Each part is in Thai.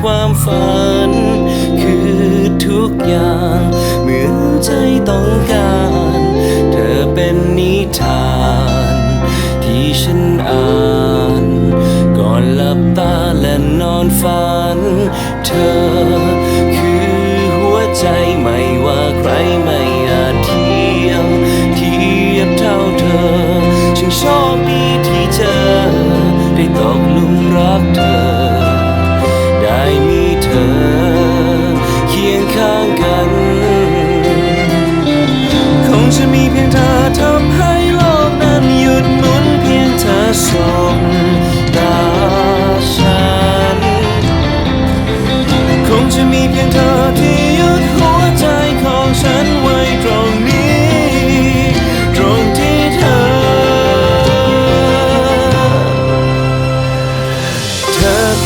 ความฝัน คือทุกอย่าง เหมือนใจต้องการ เธอเป็นนิทาน ที่ฉันอ่าน ก่อนหลับตาและนอนฝัน เธอคือหัวใจใหม่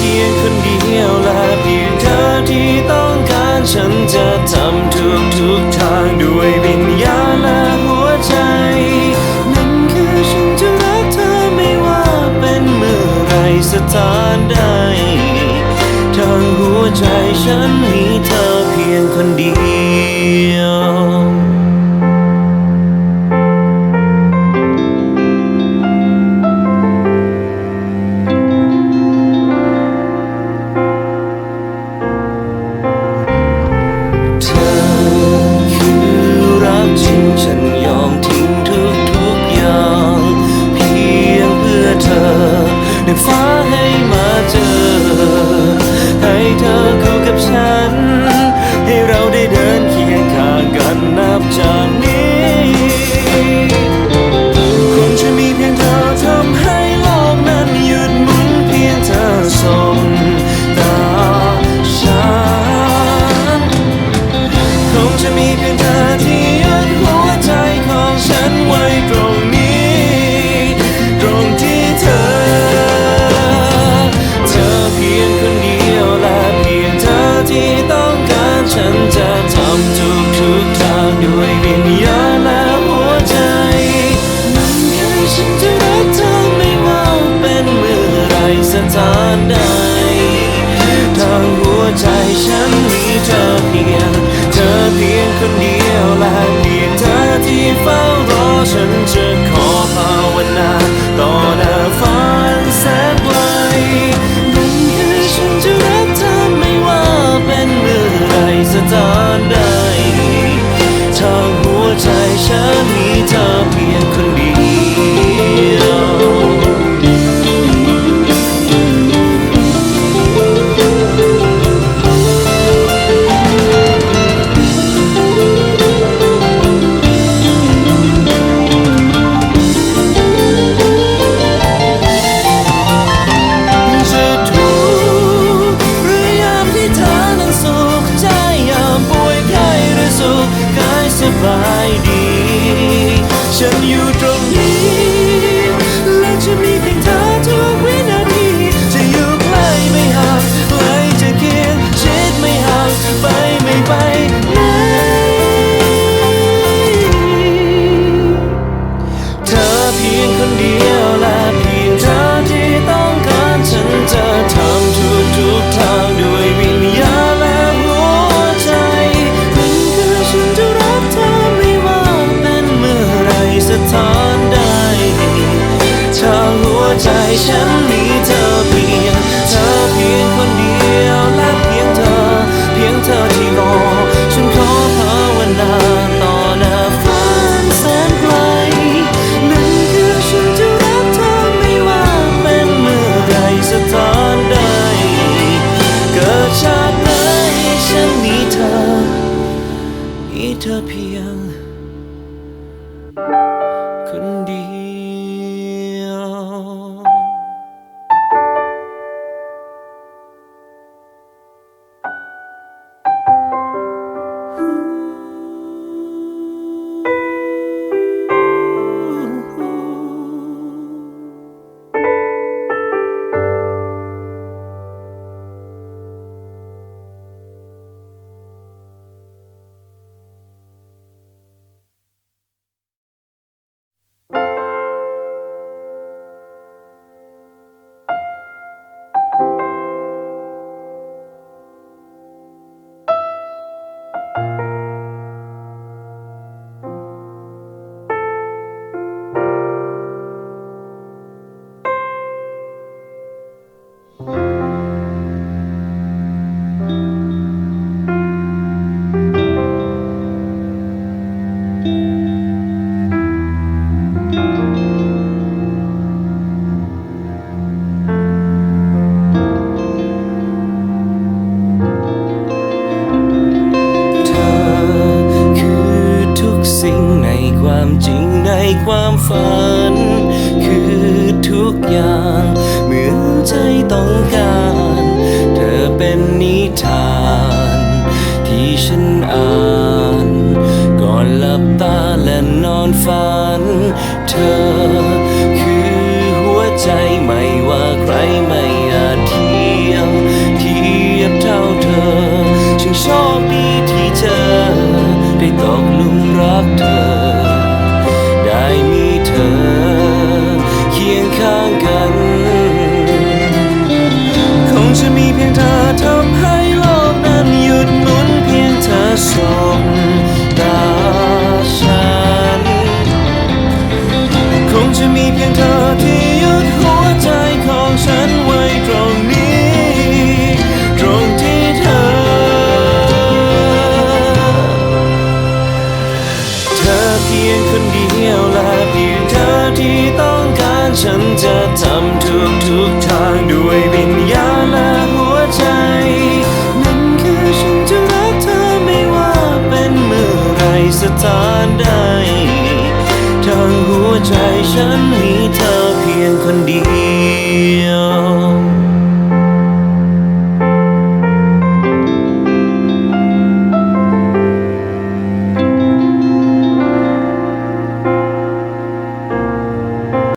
พียงคนเดียวและเพียงเธอที่ต้องการฉันจะทำทุกทุกทางด้วยวิญญาณและหัวใจ นั่นคือฉันจะรักเธอไม่ว่าเป็นเมื่อไรสถานใดทางหัวใจฉันมีเธอเพียงคนเดียว เธอคู่กับฉันารใดทางหัวใจฉันมีเธอเพียง เธอเพียงคนเดียวและเพียงเธอที่เฝ้ารอฉันจะขอภาวนาต่อหน้าฟ้า vai. Tapi. อย่าง เหมือนใจต้องการ เธอเป็นนิทาน ที่ฉันอ่าน ก่อนหลับตาและนอนฝัน เธอคือหัวใจไม่ว่าใครไม่อาจเทียมเทียบเท่าเธอฉันโชคดีที่เจอได้ตกลุมรักเธอ ฉันจะทำทุกทุกๆทางด้วยวิญญาณและหัวใจ นั่นคือฉันจะรักเธอไม่ว่าเป็นเมื่อไรสถานใดทางหัวใจฉันมีเธอเพียงคนเดีย